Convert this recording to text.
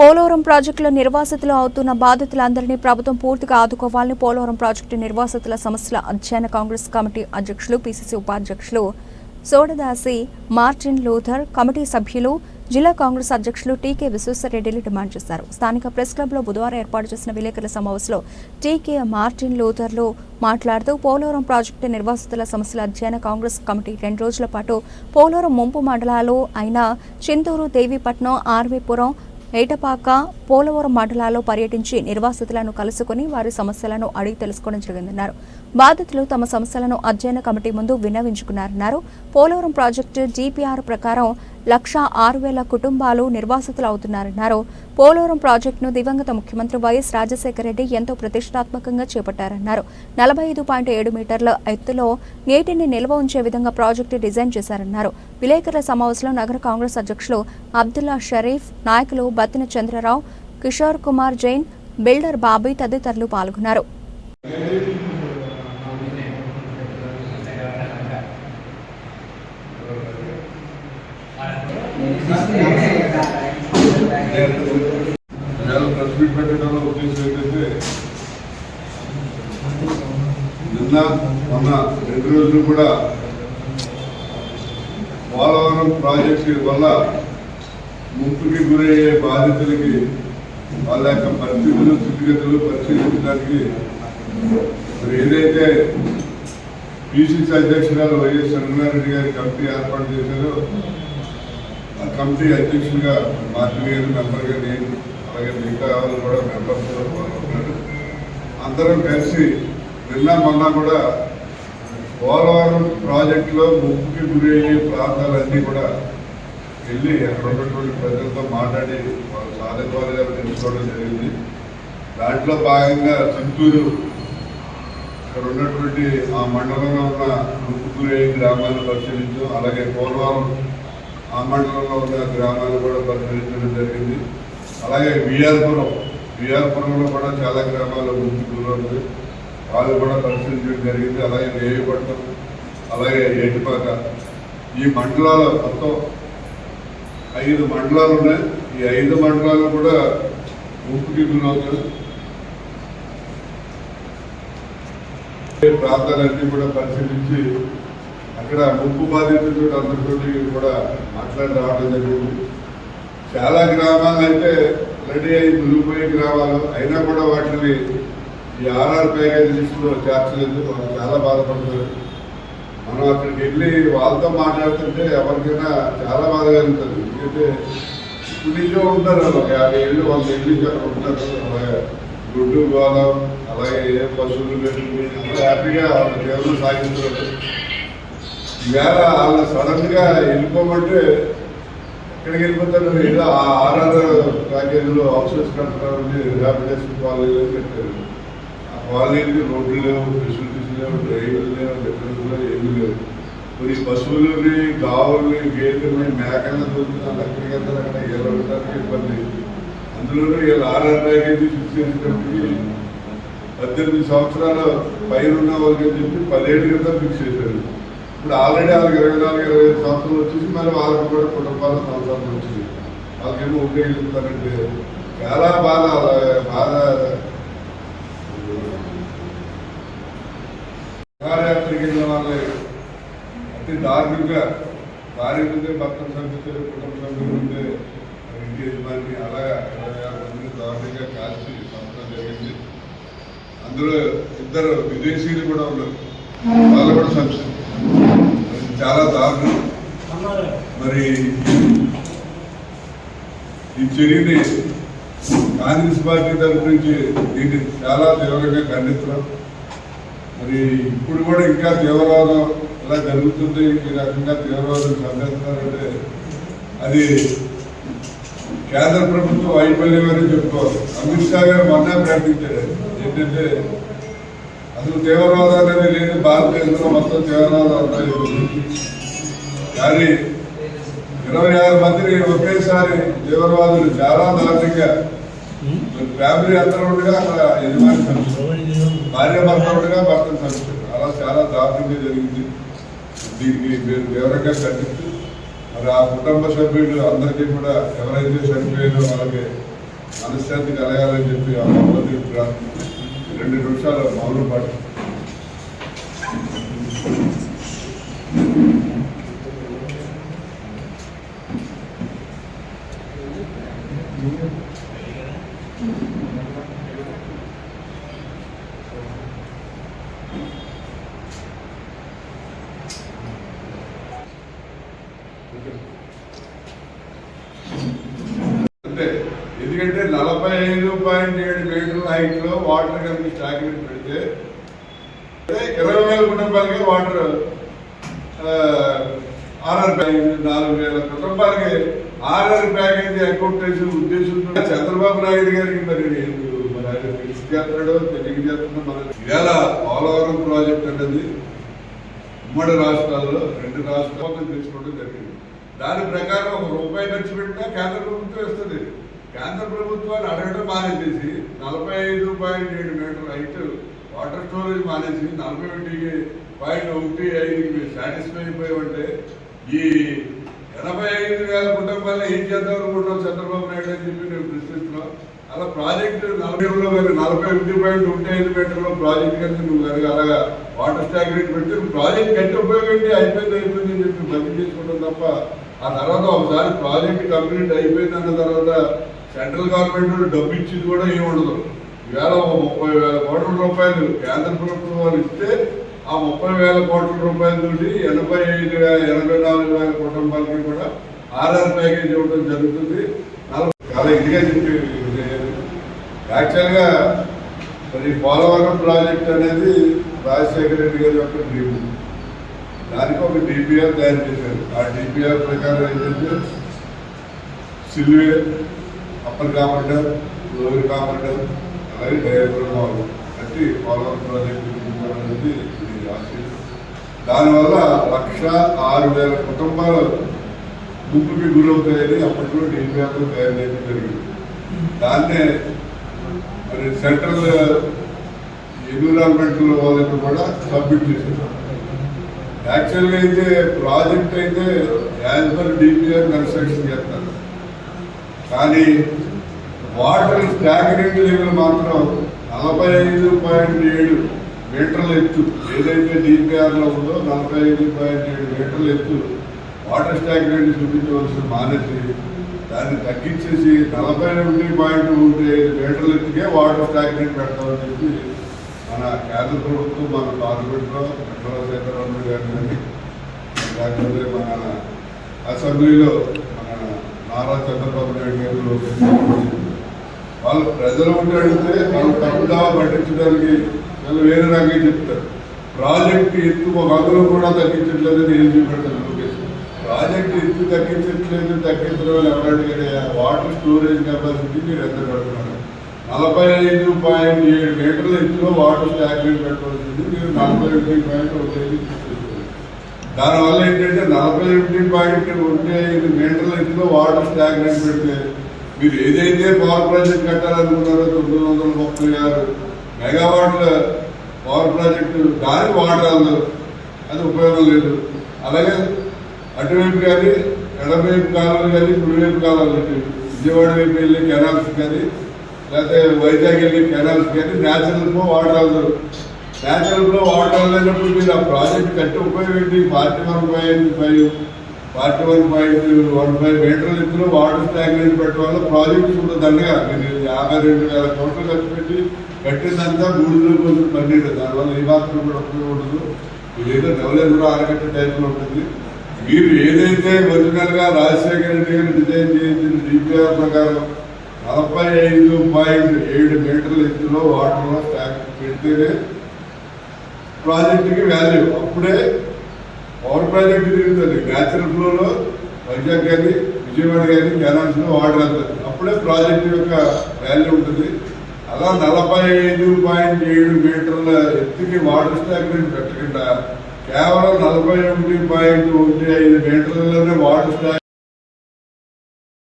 పోలవరం ప్రాజెక్టులో నిర్వాసితులు అవుతున్న బాధితులందరినీ ప్రభుత్వం పూర్తిగా ఆదుకోవాలని పోలవరం ప్రాజెక్టు నిర్వాసితుల సమస్యల అధ్యయన కాంగ్రెస్ కమిటీ అధ్యక్షులు పిసిసి ఉపాధ్యక్షులు సోడదాసి మార్టిన్ లూథర్ కమిటీ సభ్యులు జిల్లా కాంగ్రెస్ అధ్యక్షులు టీకే విశ్వేశ్వరరెడ్డిలు డిమాండ్ చేశారు. స్థానిక ప్రెస్ క్లబ్లో బుధవారం ఏర్పాటు చేసిన విలేకరుల సమావేశంలో టీకే మార్టిన్ లూథర్లు మాట్లాడుతూ పోలవరం ప్రాజెక్టు నిర్వాసితుల సమస్యల అధ్యయన కాంగ్రెస్ కమిటీ రెండు రోజుల పాటు పోలవరం ముంపు మండలాలు అయిన చింతూరు దేవీపట్నం ఆర్వీపురం ఏటపాక పోలవరం మండలాల్లో పర్యటించి నిర్వాసితులను కలుసుకుని వారి సమస్యలను అడిగి తెలుసుకోవడం జరిగిందన్నారు. బాధితులు తమ సమస్యలను అధ్యయన కమిటీ ముందు విన్నవించుకున్నారన్నారు. పోలవరం ప్రాజెక్టు జీపీఆర్ ప్రకారం లక్ష ఆరు వేల కుటుంబాలు నిర్వాసితులు అవుతున్నారన్నారు. పోలవరం ప్రాజెక్టును దివంగత ముఖ్యమంత్రి వైఎస్ రాజశేఖర రెడ్డి ఎంతో ప్రతిష్టాత్మకంగా చేపట్టారన్నారు. నలభై ఐదు పాయింట్ ఏడు మీటర్ల ఎత్తులో నీటిని నిల్వ ఉంచే విధంగా ప్రాజెక్టు డిజైన్ చేశారన్నారు. విలేకరుల సమావేశంలో నగర కాంగ్రెస్ అధ్యక్షులు అబ్దుల్లా షరీఫ్ నాయకులు బత్తిన చంద్రరావు కిషోర్ కుమార్ జైన్ బిల్డర్ బాబీ తదితరులు పాల్గొన్నారు. ప్రెస్ మీట్ పెట్టడంలో ఉద్దేశం ఏంటంటే నిన్న మొన్న రెండు రోజులు కూడా పోలవరం ప్రాజెక్టు వల్ల ముంపుకి గురయ్యే బాధితులకి వాళ్ళ యొక్క పరిస్థితులు స్థితిగతులు పరిశీలించడానికి మరి ఏదైతే పిసిసి అధ్యక్షురాలు వైఎస్ రంగారెడ్డి గారి కమిటీ ఏర్పాటు చేశారో కమిటీ అధ్యక్షులుగా మార్tin గారు మెంబర్గా నేను అలాగే మిగతా వాళ్ళు కూడా మెంబర్స్ కూడా పాల్గొన్నారు అందరం కలిసి నిన్న మొన్న కూడా పోలవరం ప్రాజెక్టులో ముప్పుకి గురయ్యే ప్రాంతాలన్నీ కూడా వెళ్ళి అక్కడ ఉన్నటువంటి ప్రజలతో మాట్లాడి వాళ్ళ సాధకాలుగా తెలుసుకోవడం జరిగింది. దాంట్లో భాగంగా చింతూరు ఇక్కడ ఉన్నటువంటి ఆ మండలంలో ఉన్న ముప్పుగురయ్యే గ్రామాన్ని పరిశీలించాం. అలాగే పోలవరం ఆ మండలంలో ఉన్న గ్రామాలు కూడా పరిశీలించడం జరిగింది. అలాగే విఆర్పురం. విఆర్పురంలో కూడా చాలా గ్రామాలు ముందు గురవుతుంది వాళ్ళు కూడా పరిశీలించడం జరిగింది. అలాగే దేవిపట్నం అలాగే ఏటిపాక. ఈ మండలాల మొత్తం ఐదు మండలాలు ఉన్నాయి. ఈ ఐదు మండలాలు కూడా ముంపుకి గురవుతాయి ప్రాంతాలన్నీ కూడా పరిశీలించి అక్కడ ముంపు బాధితులతో అందరితోటి కూడా మాట్లాడి రావడం జరిగింది. చాలా గ్రామాలు అయితే రెడీ అయి మునిగిపోయే గ్రామాలు అయినా కూడా వాటిని ఈ ఆర్ఆర్ ప్యాకేజ్ లిస్టులో చేర్చలేదు వాళ్ళు చాలా బాధపడుతున్నారు మనం అక్కడికి వెళ్ళి వాళ్ళతో మాట్లాడుతుంటే ఎవరికైనా చాలా బాధగా ఉంటుంది ఎందుకంటే ఇప్పుడు ఉంటారు ఒక యాభై ఏళ్ళు వంద ఏళ్ళు ఉంటారు. అలాగే గుడ్డు గోళం అలాగే ఏ పశువులు పెట్టుకుని అందరూ హ్యాపీగా వాళ్ళ జీవనం సాగిస్తున్నారు ఈవేళ వాళ్ళు సడన్గా వెళ్ళిపోమంటే ఎక్కడికి వెళ్ళిపోతారు? ఇలా ఆ ఆర్ఆర్ ప్యాకేజీలో హౌసెస్ కడతారని రిహాబిటేషన్ కాలేజీలో చెప్పారు. ఆ కాలేజీకి రోడ్లు లేవు ఫెసిలిటీస్ లేవు డ్రైవర్లు లేవు డిఫరెన్స్ లేవు ఏమీ లేవు. మరి పశువులని గావుల్ని గేదెల్ని మేకలను దొరుకుతున్నారు ఎక్కడికి వెళ్తారు అక్కడ ఎలా ఇబ్బంది. అందులోనూ వీళ్ళు ఆర్ఆర్ ప్యాకేజీ ఫిక్స్ చేసేటప్పటికి పద్దెనిమిది సంవత్సరాల పైన ఉన్న వాళ్ళకి చెప్పి పదిహేడు క్రితం ఫిక్స్ చేశారు. ఇప్పుడు ఆల్రెడీ వాళ్ళకి ఇరవై నాలుగు ఇరవై ఐదు సంవత్సరాలు వచ్చేసి మరి వాళ్ళకి కూడా కుటుంబాల సంవత్సరాలు వచ్చింది. వాళ్ళకేమో ఉంటే చాలా బాధ బాధ. విహారయాత్రకి వెళ్ళిన వాళ్ళే. అతి దారుణంగా భార్య ఉంటే భర్త సభ్యులు కుటుంబ సభ్యులు ఉంటే ఇంటి యజమాని అలాగా ఇరవై ఆరు మందిని దారుణంగా కాల్చి సంవత్సరం జరిగింది. అందులో ఇద్దరు విదేశీయులు కూడా ఉన్నారు. వాళ్ళు కూడా చంపారు చాలా దారుణం మరి ఈ చర్యని కాంగ్రెస్ పార్టీ తరఫు నుంచి దీన్ని చాలా తీవ్రంగా ఖండిస్తున్నాం. మరి ఇప్పుడు కూడా ఇంకా తీవ్రవాదం ఇలా జరుగుతుంది ఈ రకంగా తీవ్రవాదం ఖండిస్తున్నారంటే అది కేంద్ర ప్రభుత్వం వైఫల్యం అని చెప్పుకోవాలి. అమిత్ షా గారు మొన్న ప్రకటించాడు ఏంటంటే అసలు తీవ్రవాదం అనేది లేదు భారతదేశంలో మొత్తం తీవ్రవాదం అంతా కానీ ఇరవై ఆరు మందిని ఒకేసారి తీవ్రవాదులు చాలా దారుణంగా ఫ్యామిలీ అందరూ ఉండగా అక్కడ యజమాని. భార్య భర్త ఉండగా భర్తను చనిపోయారు అలా చాలా దారుణంగా జరిగింది. దీనికి మేము తీవ్రంగా ఖండిస్తూ మరి ఆ కుటుంబ సభ్యులు అందరికీ కూడా ఎవరైతే చనిపోయారో వాళ్ళకి మనశ్శాంతి కలగాలని చెప్పి ఆ ప్రార్థన రెండు నిమిషాలు మౌనం పాటు ఎందుకంటే మీటర్ల వాటర్ కనుక స్టాగ్నెంట్ పెడితే ఇరవై వేల కుటుంబాలకి వాటర్ ఆర్ఆర్ ప్యాకేజ్ నాలుగు వేల కుటుంబాలకి ఆర్ఆర్ ప్యాకేజ్ అకౌంట్ చేసే ఉద్దేశంతో చంద్రబాబు నాయుడు గారికి మరి మరి ఆయన తెలిసి చేస్తున్నాడో మన ఇవాళ పోలవరం ప్రాజెక్ట్ అనేది ఉమ్మడి రాష్ట్రాల్లో రెండు రాష్ట్రాలు తీసుకోవడం జరిగింది. దాని ప్రకారం ఒక రూపాయి ఖర్చు పెట్టినా కేంద్ర ప్రభుత్వం ఇస్తుంది కేంద్ర ప్రభుత్వాన్ని అడగడం మానేసేసి నలభై ఐదు పాయింట్ ఏడు మీటర్ హైట్ వాటర్ స్టోరేజ్ మానేసి నలభై ఒకటి పాయింట్ ఒకటి ఐదుకి మీరు సాటిస్ఫై అయిపోయామంటే ఈ ఎనభై ఐదు వేల కుటుంబాలను ఏం చేద్దాం అనుకుంటున్నాం చంద్రబాబు నాయుడు అని చెప్పి నేను ప్రశ్నిస్తున్నాం. అలా ప్రాజెక్టు నలభై నలభై ఒకటి పాయింట్ ఒకటి ఐదు మీటర్లో ప్రాజెక్ట్ కనుక నువ్వు కనుక అలాగా వాటర్ స్టాగ్రేట్ పెడితే నువ్వు ప్రాజెక్ట్ కట్టి ఉపయోగండి అయిపోయింది అయిపోయింది అని చెప్పి బంద్ చేసుకుంటాం తప్ప ఆ తర్వాత ఒకసారి ప్రాజెక్ట్ కంప్లీట్ అయిపోయింది అన్న తర్వాత సెంట్రల్ గవర్నమెంట్ డబ్బు ఇచ్చింది కూడా ఏమి ఉండదు. ఈవేళ ముప్పై వేల కోట్ల రూపాయలు కేంద్ర ప్రభుత్వం వాళ్ళు ఇస్తే ఆ ముప్పై వేల కోట్ల రూపాయలతోటి ఎనభై ఐదు వేల ఎనభై నాలుగు వేల కుటుంబాలకి కూడా ఆర్ఆర్ ప్యాకేజ్ ఇవ్వడం జరుగుతుంది. చాలా ఇదిగా చెప్పి యాక్చువల్గా మరి పోలవరం ప్రాజెక్ట్ అనేది రాజశేఖర రెడ్డి గారి యొక్క డ్రీమ్ దానికి ఒక డిపిఆర్ తయారు చేశారు. ఆ డిపిఆర్ ప్రకారం ఏంటంటే సిల్వే అప్పర్ కామండర్ లోయర్ కామండర్ అలాగే డయాగ్రమ్ వాళ్ళు కట్టి పోలవరం ప్రాజెక్ట్ అనేది ఇది ఆశయం దానివల్ల లక్ష ఆరు వేల కుటుంబాలు గుంపుకి గురవుతాయని అప్పట్లో డిపిఆర్లో తయారు చేయడం జరిగింది. దాన్నే మరి సెంట్రల్ ఎన్విరాన్మెంట్ వాళ్ళకి కూడా సబ్మిట్ చేసేసాం యాక్చువల్గా అయితే ప్రాజెక్ట్ అయితే యాజ్ పర్ డిపిఆర్ కన్స్ట్రక్షన్ చేస్తారు. కానీ వాటర్ స్టాగ్నెంట్ లెవెల్ మాత్రం నలభై ఐదు పాయింట్ ఏడు మీటర్ల ఎత్తు ఏదైతే డిపిఆర్లో ఉందో నలభై ఐదు పాయింట్ ఏడు మీటర్ల ఎత్తు వాటర్ స్టాగ్నెంట్ చూపించవలసిన మానేసి దాన్ని తగ్గించేసి నలభై ఒకటి పాయింట్ ఉంటే మీటర్ల ఎత్తుకే వాటర్ స్టాగ్నెంట్ పెడతామని చెప్పి మన కేంద్ర ప్రభుత్వం మన పార్లమెంట్లో నిర్మలా సీతారామన్ గారు కానీ లేకపోతే మన అసెంబ్లీలో నారా చంద్రబాబు నాయుడు గారు వాళ్ళు ప్రజలు ఉంటే అడిగితే వాళ్ళు తప్పుదా పట్టించడానికి వాళ్ళు వేరే రకంగా చెప్తారు. ప్రాజెక్ట్ ఎత్తు ఒక అందులో కూడా తగ్గించట్లేదని ఏం చూపెడతారు లోకేష్? ప్రాజెక్ట్ ఎత్తు తగ్గించట్లేదు తగ్గించడం వల్ల ఎవరంటే వాటర్ స్టోరేజ్ కెపాసిటీ మీరు ఎంత పెడుతున్నారు నలభై ఐదు పాయింట్ ఏడు మీటర్ల ఎత్తులో వాటర్ స్టాగ్నెంట్ పెట్టవలసింది మీరు నలభై ఒకటి పాయింట్ ఒకటి ఐదు దానివల్ల ఏంటంటే నలభై ఒకటి పాయింట్ ఒకటి ఐదు మీటర్ల ఇంట్లో వాటర్ స్టాగ్నెంట్ పెడితే మీరు ఏదైతే పవర్ ప్రాజెక్ట్ కట్టాలనుకున్నారో తొమ్మిది వందల ముప్పై ఆరు మెగావాట్ల పవర్ ప్రాజెక్టు దాని వాడాలి అది ఉపయోగం లేదు. అలాగే అటువైపు కానీ ఎడమవైపు కాలాలు కానీ కుడివైపు కాలాలు విజయవాడ వైపు వెళ్ళి కెనాల్స్ కానీ లేకపోతే వైజాగ్ వెళ్ళి కెనాల్స్ కానీ న్యాచురల్గా ఫ్లో వాడాలి న్యాచురల్ వాటర్ లేనప్పుడు మీరు ఆ ప్రాజెక్ట్ కట్టి ఉపయోగించి forty one point five forty one point one five మీటర్ల ఎత్తులో వాటర్ స్టాగ్నెంట్ పెట్టడం వల్ల ప్రాజెక్ట్స్ ఉంటుంది దండగా మీరు యాభై రెండు వేల కోట్లు ఖర్చు పెట్టి కట్టిందంతా మూడులో కొంచెం పన్నెండు దానివల్ల ఏ మాత్రం కూడా ఉపయోగం ఉండదు. ఇదేదో డెవలప్ ఆరగట్ట టైప్లో ఉంటుంది. మీరు ఏదైతే ఒరిజినల్గా రాజశేఖర రెడ్డి గారు డిజైన్ చేయించిన డిపిఆర్ ప్రకారం నలభై ఐదు పాయింట్ ఏడు మీటర్ల ఎత్తులో వాటర్లో స్టాక్ పెడితేనే ప్రాజెక్టుకి వాల్యూ అప్పుడే పవర్ ప్రాజెక్ట్ తిరుగుతుంది న్యాచురల్ ఫ్లోలో వైజాగ్ కానీ విజయవాడ కానీ కెనాల్స్ వాటర్ వెళ్తుంది అప్పుడే ప్రాజెక్ట్ యొక్క వాల్యూ ఉంటుంది. అలా నలభై ఐదు పాయింట్ ఏడు మీటర్ల ఎత్తుకి వాటర్ స్టాగ్నెంట్ పెట్టకుండా కేవలం నలభై ఒకటి పాయింట్ ఒకటి ఐదు మీటర్లలోనే వాటర్ స్టాగ్